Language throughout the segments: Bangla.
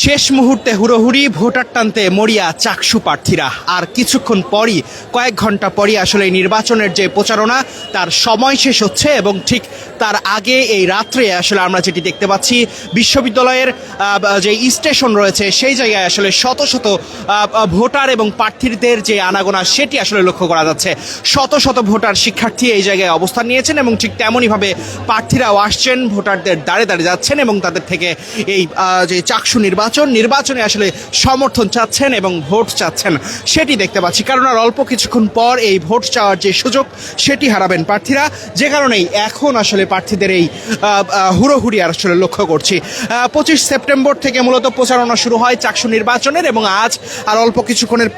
শেষ মুহূর্তে হুড়োহুড়ি ভোটার টানতে মরিয়া চাকসু প্রার্থীরা। আর কিছুক্ষণ পরই, কয়েক ঘণ্টা পরই আসলে নির্বাচনের যে প্রচারণা, তার সময় শেষ হচ্ছে এবং ঠিক তার আগে এই রাত্রে আসলে আমরা যেটি দেখতে পাচ্ছি, বিশ্ববিদ্যালয়ের যে স্টেশন রয়েছে, সেই জায়গায় আসলে শত শত ভোটার এবং প্রার্থীদের যে আনাগোনা, সেটি আসলে লক্ষ্য করা যাচ্ছে। শত শত ভোটার শিক্ষার্থী এই জায়গায় অবস্থান নিয়েছেন এবং ঠিক তেমনইভাবে প্রার্থীরাও আসছেন, ভোটারদের দাঁড়ে দাঁড়িয়ে যাচ্ছেন এবং তাদের থেকে এই যে চাকসু নির্বাচন নির্বাচনে আসলে সমর্থন চাচ্ছেন এবং ভোট চাচ্ছেন, সেটি দেখতে পাচ্ছি। কারণ আর অল্প কিছুক্ষণ পর এই ভোট চাওয়ার যে সুযোগ, সেটি হারাবেন প্রার্থীরা। যে কারণেই এখন আসলে প্রার্থীদের এই হুড়োহুড়ি আর আসলে লক্ষ্য করছি। পঁচিশ সেপ্টেম্বর থেকে মূলত প্রচারণা শুরু হয় চাকসু নির্বাচনের এবং আজ আর অল্প কিছুক্ষণের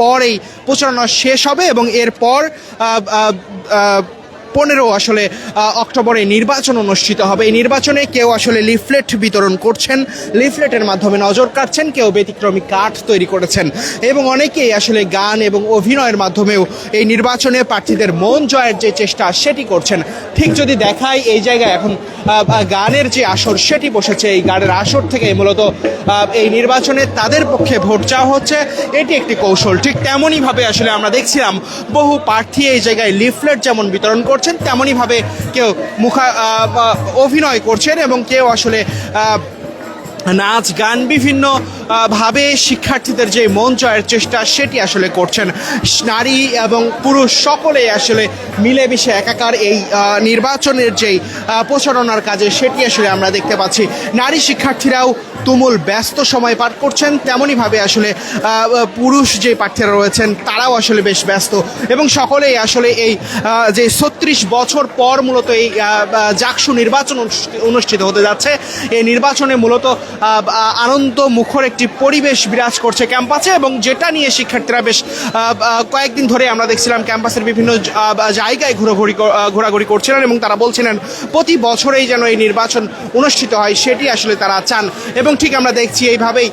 পর এই প্রচারণা শেষ হবে এবং এরপর পনেরো আসলে অক্টোবরে নির্বাচন অনুষ্ঠিত হবে। এই নির্বাচনে কেউ আসলে লিফলেট বিতরণ করছেন, লিফলেটের মাধ্যমে নজর কাটছেন কেউ ব্যতিক্রমী কাঠ তৈরি করেছেন। এবং অনেকেই আসলে গান এবং অভিনয়ের মাধ্যমেও এই নির্বাচনে প্রার্থীদের মন জয়ের যে চেষ্টা, সেটি করছেন। ঠিক যদি দেখায় এই জায়গায় এখন গানের যে আসর, সেটি বসেছে। এই গানের আসর থেকে মূলত এই নির্বাচনে তাদের পক্ষে ভোট চাওয়া হচ্ছে, এটি একটি কৌশল। ঠিক তেমনইভাবে আসলে আমরা দেখছিলাম, বহু প্রার্থী এই জায়গায় লিফলেট যেমন বিতরণ করছেন, তেমনইভাবে কেউ মুখা অভিনয় করছেন এবং কেউ আসলে নাচ, গান বিভিন্ন ভাবে শিক্ষার্থীদের যে মন জয়ের চেষ্টা সেটি আসলে করছেন। নারী এবং পুরুষ সকলে আসলে মিলেমিশে একাকার এই নির্বাচনের যেই প্রচারণার কাজে সেটি আসলে আমরা দেখতে পাচ্ছি। নারী শিক্ষার্থীরাও তুমুল ব্যস্ত সময় পার করছেন তেমনইভাবে আসলে পুরুষ যে প্রার্থীরা রয়েছেন, তারাও আসলে বেশ ব্যস্ত। এবং সকলেই আসলে এই যে ছত্রিশ বছর পর মূলত এই জাকসু নির্বাচন অনুষ্ঠিত হতে যাচ্ছে, এই নির্বাচনে মূলত আনন্দ মুখর একটি পরিবেশ বিরাজ করছে ক্যাম্পাসে এবং যেটা নিয়ে শিক্ষার্থীরা বেশ কয়েকদিন ধরে আমরা দেখছিলাম ক্যাম্পাসের বিভিন্ন জায়গায় ঘোরাঘুরি ঘোরাঘুরি করছিলেন এবং তারা বলছিলেন, প্রতি বছরেই যেন এই নির্বাচন অনুষ্ঠিত হয়, সেটি আসলে তারা চান। এবং ঠিক আমরা দেখছি এইভাবেই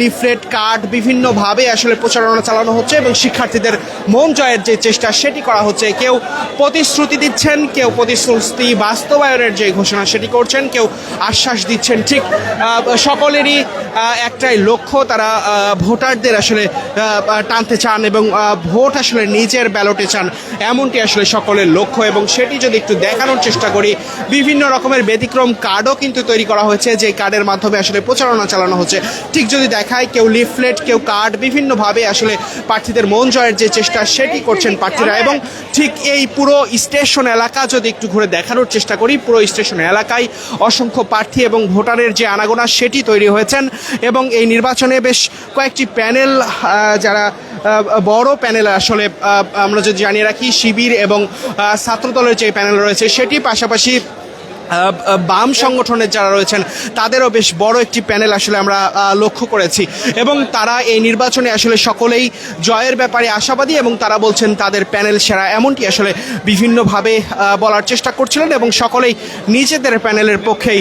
লিফলেট কার্ড বিভিন্নভাবে আসলে প্রচারণা চালানো হচ্ছে এবং শিক্ষার্থীদের মন জয়ের যে চেষ্টা, সেটি করা হচ্ছে। কেউ প্রতিশ্রুতি দিচ্ছেন, কেউ প্রতিশ্রুতি বাস্তবায়নের যে ঘোষণা, সেটি করছেন, কেউ আশ্বাস দিচ্ছেন। ঠিক সকলেরই একটাই লক্ষ্য, তারা ভোটারদের আসলে টানতে চান এবং ভোট আসলে নিজের ব্যালটে চান। এমনটি আসলে সকলের লক্ষ্য এবং সেটি যদি একটু দেখানোর চেষ্টা করি, বিভিন্ন রকমের ব্যতিক্রম কার্ডও কিন্তু তৈরি করা হয়েছে, যে কার্ডের মাধ্যমে আসলে প্রচারণা চালানো হচ্ছে। ঠিক যদি দেখায় কেউ লিফলেট, কেউ কার্ড, বিভিন্নভাবে আসলে প্রার্থীদের মন জয়ের যে চেষ্টা, সেটি করছেন প্রার্থীরা। এবং ঠিক এই পুরো স্টেশন এলাকা যদি একটু ঘুরে দেখানোর চেষ্টা করি, পুরো স্টেশন এলাকায় অসংখ্য প্রার্থী এবং ভোটারের যে আনাগোনা, সেটি তৈরি হয়েছেন। এবং এই নির্বাচনে বেশ কয়েকটি প্যানেল যারা বড় প্যানেল আসলে আমরা যদি জানিয়ে রাখি, শিবির এবং ছাত্রদলের যে প্যানেল রয়েছে, সেটি পাশাপাশি বাম সংগঠনের যারা রয়েছেন, তাদেরও বেশ বড় একটি প্যানেল আসলে আমরা লক্ষ্য করেছি। এবং তারা এই নির্বাচনে আসলে সকলেই জয়ের ব্যাপারে আশাবাদী এবং তারা বলছেন তাদের প্যানেল সেরা। এমনটি আসলে বিভিন্নভাবে বলার চেষ্টা করছিলেন এবং সকলেই নিজেদের প্যানেলের পক্ষেই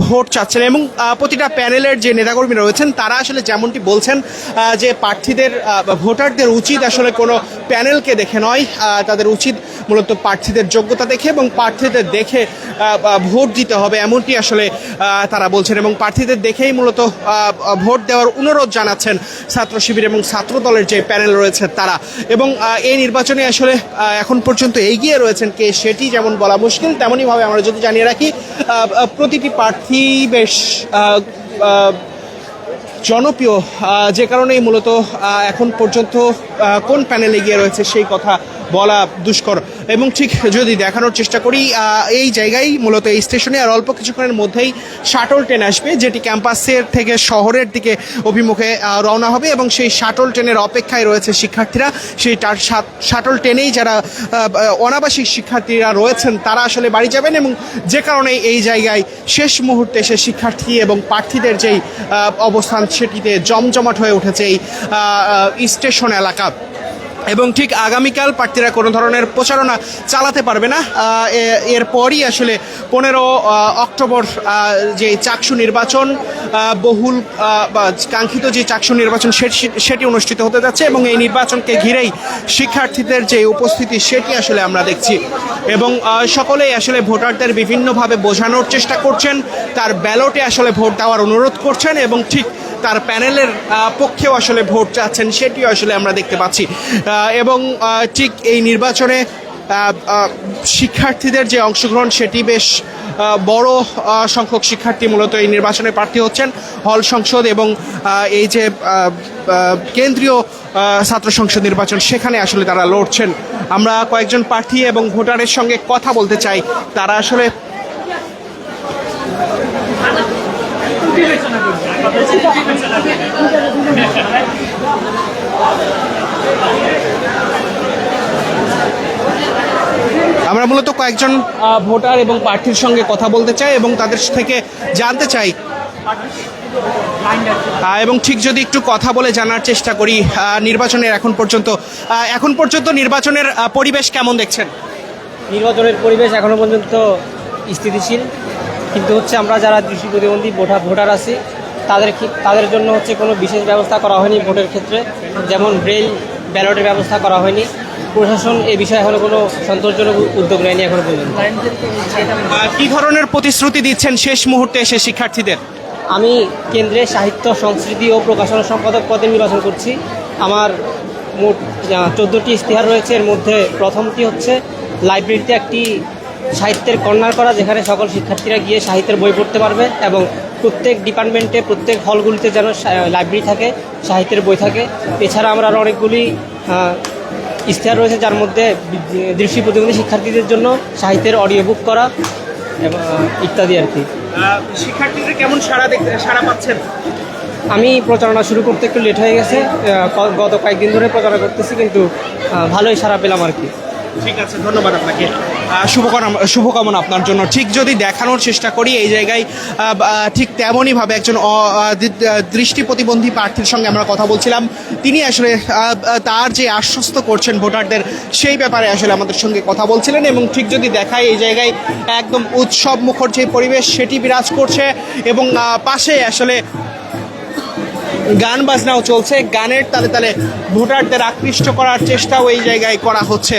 ভোট চাচ্ছেন এবং প্রতিটা প্যানেলের যে নেতাকর্মী রয়েছেন তারা আসলে যেমনটি বলছেন যে প্রার্থীদের ভোটারদের উচিত আসলে কোনো প্যানেলকে দেখে নয় তাদের উচিত মূলত প্রার্থীদের যোগ্যতা দেখে এবং প্রার্থীদের দেখে ভোট দিতে হবে এমনটি আসলে তারা বলছেন এবং প্রার্থীদের দেখেই মূলত ভোট দেওয়ার অনুরোধ জানাচ্ছেন ছাত্র শিবির এবং ছাত্র দলের যে প্যানেল রয়েছে তারা। এবং এই নির্বাচনে আসলে এখন পর্যন্ত এগিয়ে রয়েছেন কে সেটি যেমন বলা মুশকিল তেমনইভাবে আমরা যদি জানিয়ে রাখি আহ, প্রতিটি প্রার্থী বেশ জনপ্রিয় যে কারণেই মূলত এখন পর্যন্ত কোন প্যানেলে গিয়ে রয়েছে সেই কথা বলা দুষ্কর। এবং ঠিক যদি দেখানোর চেষ্টা করি এই জায়গায় মূলত এই স্টেশনে আর অল্প কিছুক্ষণের মধ্যেই শাটল ট্রেন আসবে, যেটি ক্যাম্পাসের থেকে শহরের দিকে অভিমুখে রওনা হবে এবং সেই শাটল ট্রেনের অপেক্ষায় রয়েছে শিক্ষার্থীরা। সেই টার শাটল ট্রেনেই যারা অনাবাসিক শিক্ষার্থীরা রয়েছেন, তারা আসলে বাড়ি যাবেন এবং যে কারণে এই জায়গায় শেষ মুহূর্তে এসে শিক্ষার্থী এবং প্রার্থীদের যেই অবস্থান, সেটিতে জমজমাট হয়ে উঠেছে এই স্টেশন এলাকা। এবং ঠিক আগামীকাল প্রার্থীরা কোনো ধরনের প্রচারণা চালাতে পারবে না। এরপরই আসলে পনেরো অক্টোবর যে চাকসু নির্বাচন বহুল বা কাঙ্ক্ষিত যে চাকসু নির্বাচন সেটি- অনুষ্ঠিত হতে যাচ্ছে এবং এই নির্বাচনকে ঘিরেই শিক্ষার্থীদের যে উপস্থিতি সেটি আসলে আমরা দেখছি। এবং সকলেই আসলে ভোটারদের বিভিন্নভাবে বোঝানোর চেষ্টা করছেন, তার ব্যালটে আসলে ভোট দেওয়ার অনুরোধ করছেন এবং ঠিক তার প্যানেলের পক্ষেও আসলে ভোট চাচ্ছেন, সেটিও আসলে আমরা দেখতে পাচ্ছি। এবং ঠিক এই নির্বাচনে শিক্ষার্থীদের যে অংশগ্রহণ, সেটি বেশ বড় সংখ্যক শিক্ষার্থী মূলত এই নির্বাচনে প্রার্থী হচ্ছেন। হল সংসদ এবং এই যে কেন্দ্রীয় ছাত্র সংসদ নির্বাচন, সেখানে আসলে তারা লড়ছেন। আমরা কয়েকজন প্রার্থী এবং ভোটারের সঙ্গে কথা বলতে চাই। তারা আসলে আমরা মূলত কয়েকজন ভোটার এবং প্রার্থীর সঙ্গে কথা বলতে চাই এবং তাদের থেকে জানতে চাই। এবং ঠিক যদি একটু কথা বলে জানার চেষ্টা করি নির্বাচনের এখন পর্যন্ত এখন পর্যন্ত নির্বাচনের পরিবেশ কেমন দেখছেন? নির্বাচনের পরিবেশ এখনও পর্যন্ত স্থিতিশীল। কিন্তু হচ্ছে আমরা যারা দৃষ্টি প্রতিবন্ধী ভোটার ভোটার আছি তাদের তাদের জন্য হচ্ছে কোনো বিশেষ ব্যবস্থা করা হয়নি ভোটের ক্ষেত্রে। যেমন ব্রেল ব্যালটের ব্যবস্থা করা হয়নি। প্রশাসন এ বিষয়ে এখনও কোনো সন্তোষজনক উদ্যোগ নেয়নি এখনও পর্যন্ত। কী ধরনের প্রতিশ্রুতি দিচ্ছেন শেষ মুহূর্তে এসে শিক্ষার্থীদের? আমি কেন্দ্রে সাহিত্য সংস্কৃতি ও প্রকাশনা সম্পাদক পদে নির্বাচন করছি। আমার মোট চোদ্দোটি ইশতেহার রয়েছে। এর মধ্যে প্রথমটি হচ্ছে লাইব্রেরিতে একটি সাহিত্যের কর্নার করা যেখানে সকল শিক্ষার্থীরা গিয়ে সাহিত্যের বই পড়তে পারবে এবং প্রত্যেক ডিপার্টমেন্টে প্রত্যেক হলগুলিতে যেন লাইব্রেরি থাকে সাহিত্যের বই থাকে। এছাড়া আমরা আরও অনেকগুলি ইশতেহার রয়েছে যার মধ্যে দৃষ্টি প্রতিবন্ধী শিক্ষার্থীদের জন্য সাহিত্যের অডিও বুক করা এবং ইত্যাদি আর কি। শিক্ষার্থীদের কেমন সারা দেখতে সারা পাচ্ছেন? আমি প্রচারণা শুরু করতে একটু লেট হয়ে গেছে গত কয়েকদিন ধরে প্রচারণা করতেছি কিন্তু ভালোই সারা পেলাম আর কি। ঠিক আছে ধন্যবাদ আপনাকে। শুভকামনা শুভকামনা আপনার জন্য। ঠিক যদি দেখানোর চেষ্টা করি, এই জায়গায় ঠিক তেমনইভাবে একজন দৃষ্টি প্রতিবন্ধী প্রার্থীর সঙ্গে আমরা কথা বলছিলাম। তিনি আসলে তার যে আশ্বস্ত করছেন ভোটারদের, সেই ব্যাপারে আসলে আমাদের সঙ্গে কথা বলছিলেন এবং ঠিক যদি দেখায়, এই জায়গায় একদম উৎসব মুখর যে পরিবেশ, সেটি বিরাজ করছে এবং পাশে আসলে গান বাজনাও চলছে। গানের তালে তালে ভোটারদের আকৃষ্ট করার চেষ্টাও এই জায়গায় করা হচ্ছে।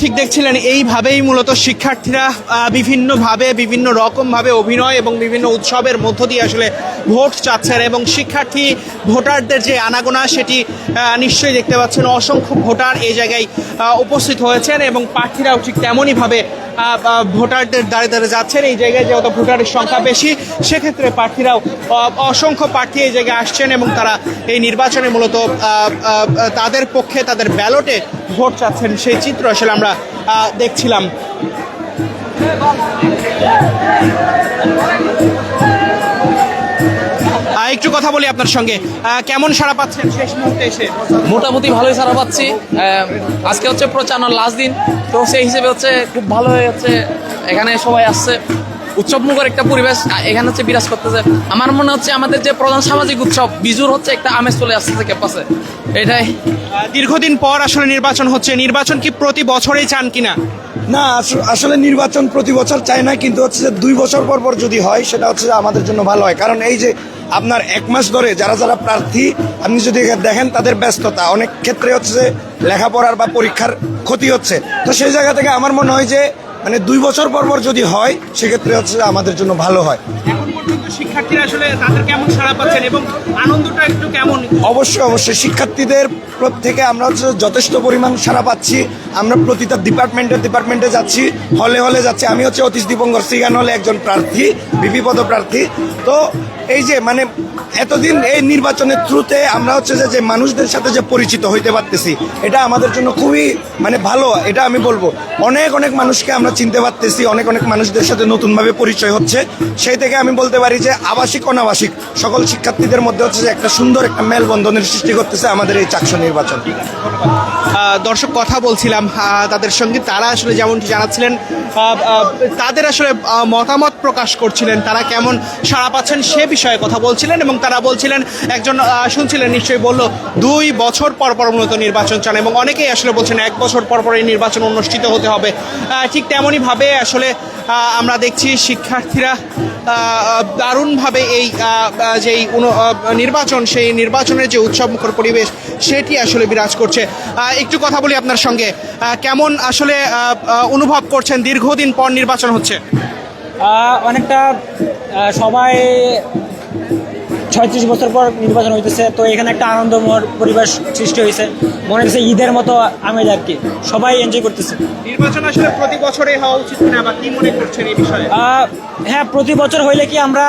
ঠিক দেখছিলেন, এইভাবেই মূলত শিক্ষার্থীরা বিভিন্নভাবে, বিভিন্ন রকমভাবে অভিনয় এবং বিভিন্ন উৎসবের মধ্য দিয়ে আসলে ভোট চাচ্ছেন এবং শিক্ষার্থী ভোটারদের যে আনাগোনা সেটি নিশ্চয়ই দেখতে পাচ্ছেন, অসংখ্য ভোটার এই জায়গায় উপস্থিত হয়েছেন এবং প্রার্থীরাও ঠিক তেমনইভাবে ভোটারদের দাঁড়ে দাঁড়ে যাচ্ছেন। এই জায়গায় যেহেতু ভোটারের সংখ্যা বেশি, সেক্ষেত্রে প্রার্থীরাও অসংখ্য প্রার্থী এই জায়গায় আসছেন এবং তারা এই নির্বাচনে মূলত তাদের পক্ষে তাদের ব্যালটে ভোট চাচ্ছেন সেই চিত্র আসলে আমরা দেখছিলাম। একটু কথা বলি আপনার সঙ্গে। কেমন সাড়া পাচ্ছেন শেষ মুহূর্তে এসে? মোটামুটি ভালোই সারা পাচ্ছি। আজকে হচ্ছে প্রচারণার লাস্ট দিন। তো সেই হিসেবে হচ্ছে খুব ভালো হয়ে হচ্ছে এখানে সবাই আসছে। উৎসব মুখর একটা পরিবেশ এখানে হচ্ছে বিরাজ করতেছে। আমার মনে হচ্ছে আমাদের যে প্রধান সামাজিক উৎসব বিজুর হচ্ছে একটা আমেজ চলে আসতেছে ক্যাম্পাসে। এটাই। দীর্ঘদিন পর আসলে নির্বাচন হচ্ছে নির্বাচন কি প্রতি বছরেই চান কিনা? না আস- আসলে নির্বাচন প্রতি বছর চাই না কিন্তু হচ্ছে যে দুই বছর পর পর যদি হয় সেটা হচ্ছে যে আমাদের জন্য ভালো হয়। কারণ এই যে আপনার এক মাস ধরে যারা যারা প্রার্থী আপনি যদি দেখেন তাদের ব্যস্ততা। অনেক ক্ষেত্রে হচ্ছে যে লেখাপড়ার বা পরীক্ষার ক্ষতি হচ্ছে। তো সেই জায়গা থেকে আমার মনে হয় যে মানে দুই বছর পর পর যদি হয় সেক্ষেত্রে হচ্ছে আমাদের জন্য ভালো হয়। সাড়া অবশ্যই অবশ্যই। শিক্ষার্থীদের থেকে আমরা যথেষ্ট পরিমাণ সারা পাচ্ছি। আমরা প্রতিটা ডিপার্টমেন্টের ডিপার্টমেন্টে যাচ্ছি, হলে হলে যাচ্ছি। আমি হচ্ছে অতীশ দীপঙ্কর সিগান হলে একজন প্রার্থী বিপি পদ প্রার্থী তো এই যে মানে এতদিন এই নির্বাচনের থ্রুতে আমরা হচ্ছে যে মানুষদের সাথে যে পরিচিত হইতে পারতেছি, এটা আমাদের জন্য খুবই মানে ভালো, এটা আমি বলব। অনেক অনেক মানুষকে আমরা চিনতে পারতেছি, অনেক অনেক মানুষদের সাথে নতুনভাবে পরিচয় হচ্ছে। সেই থেকে আমি বলতে বলতে পারি যে আবাসিক, অনাবাসিক সকল শিক্ষার্থীদের মধ্যে হচ্ছে যে একটা সুন্দর একটা মেলবন্ধনের সৃষ্টি করতেছে আমাদের এই চাকসু নির্বাচন। দর্শক কথা বলছিলাম তাদের সঙ্গে তারা আসলে যেমনটি জানাচ্ছিলেন তাদের আসলে মতামত প্রকাশ করছিলেন, তারা কেমন সাড়া পাচ্ছেন সে বিষয়ে কথা বলছিলেন এবং তারা বলছিলেন, একজন শুনছিলেন নিশ্চয়ই বলল, দুই বছর পর পর মূলত নির্বাচন চান এবং অনেকেই আসলে বলছেন এক বছর পর পর এই নির্বাচন অনুষ্ঠিত হতে হবে। ঠিক তেমনইভাবে আসলে আমরা দেখছি শিক্ষার্থীরা দারুণভাবে এই যেই নির্বাচন, সেই নির্বাচনের যে উৎসবমুখর পরিবেশ, সেটি আসলে বিরাজ করছে। একটু কথা বলি আপনার সঙ্গে। কেমন আসলে অনুভব করছেন? দীর্ঘদিন পর নির্বাচন হচ্ছে। অনেকটা সবাই ছয়ত্রিশ বছর পর নির্বাচন হইতেছে তো এখানে একটা আনন্দময় পরিবেশ সৃষ্টি হয়েছে মনে হচ্ছে ঈদের মতো আমেজ আর কি। সবাই এনজয় করতেছে। নির্বাচন আসলে প্রতি বছরে হওয়া উচিত না বা কি মনে করছেন এই বিষয়ে? হ্যাঁ প্রতি বছর হইলে কি আমরা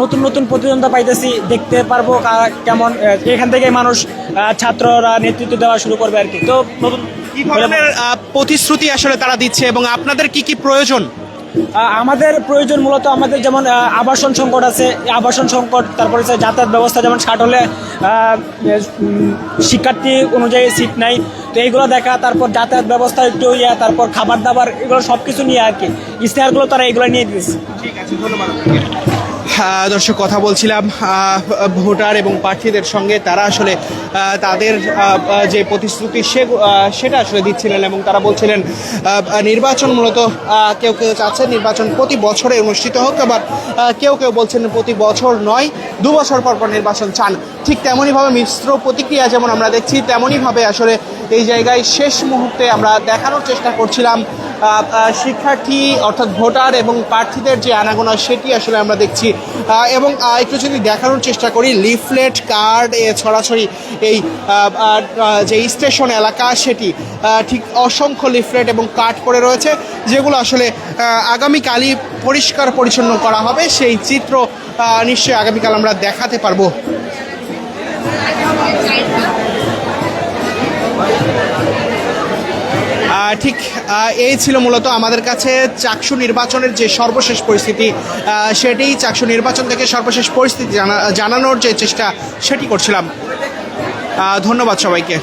নতুন নতুন প্রতিদ্বন্দ্বিতা পাইতেছি দেখতে পারব কেমন এখান থেকে মানুষ ছাত্ররা নেতৃত্ব দেওয়া শুরু করবে আর কি। তো নতুন কি ধরনের প্রতিশ্রুতি আসলে তারা দিচ্ছে এবং আপনাদের কি কি প্রয়োজন? আমাদের প্রয়োজন মূলত আমাদের যেমন আবাসন সংকট আছে আবাসন সংকট, তারপরে হচ্ছে যাতায়াত ব্যবস্থা, যেমন ষাট হলে শিক্ষার্থী অনুযায়ী সিট নাই। তো এইগুলো দেখা, তারপর যাতায়াত ব্যবস্থা একটু ইয়া, তারপর খাবার দাবার এগুলো সব কিছু নিয়ে আর কি। ইশতেহারগুলো তারা এগুলো নিয়ে দিয়েছে ঠিক আছে, ধন্যবাদ দর্শক, কথা বলছিলাম ভোটার এবং প্রার্থীদের সঙ্গে। তারা আসলে তাদের যে প্রতিশ্রুতি, সে সেটা আসলে দিচ্ছিলেন এবং তারা বলছিলেন নির্বাচন মূলত কেউ কেউ চাচ্ছেন নির্বাচন প্রতি বছরে অনুষ্ঠিত হোক, আবার কেউ কেউ বলছেন প্রতি বছর নয়, দু বছর পর পর নির্বাচন চান। ঠিক তেমনইভাবে মিশ্র প্রতিক্রিয়া যেমন আমরা দেখছি, তেমনইভাবে আসলে এই জায়গায় শেষ মুহূর্তে আমরা দেখানোর চেষ্টা করছিলাম শিক্ষার্থী অর্থাৎ ভোটার এবং প্রার্থীদের যে আনাগোনা সেটি আসলে আমরা দেখছি। এবং একটু যদি দেখানোর চেষ্টা করি, লিফলেট, কার্ড, এ ছড়াছড়ি এই যে স্টেশন এলাকা সেটি ঠিক অসংখ্য লিফলেট এবং কার্ড পড়ে রয়েছে, যেগুলো আসলে আগামীকালই পরিষ্কার পরিচ্ছন্ন করা হবে। সেই চিত্র নিশ্চয়ই আগামীকাল আমরা দেখাতে পারব। ঠিক এই ছিল মূলত আমাদের কাছে চাকসু নির্বাচনের যে সর্বশেষ পরিস্থিতি সেটি চাকসু নির্বাচন থেকে সর্বশেষ পরিস্থিতি জানা- জানানোর যে চেষ্টা, সেটি করছিলাম। ধন্যবাদ সবাইকে।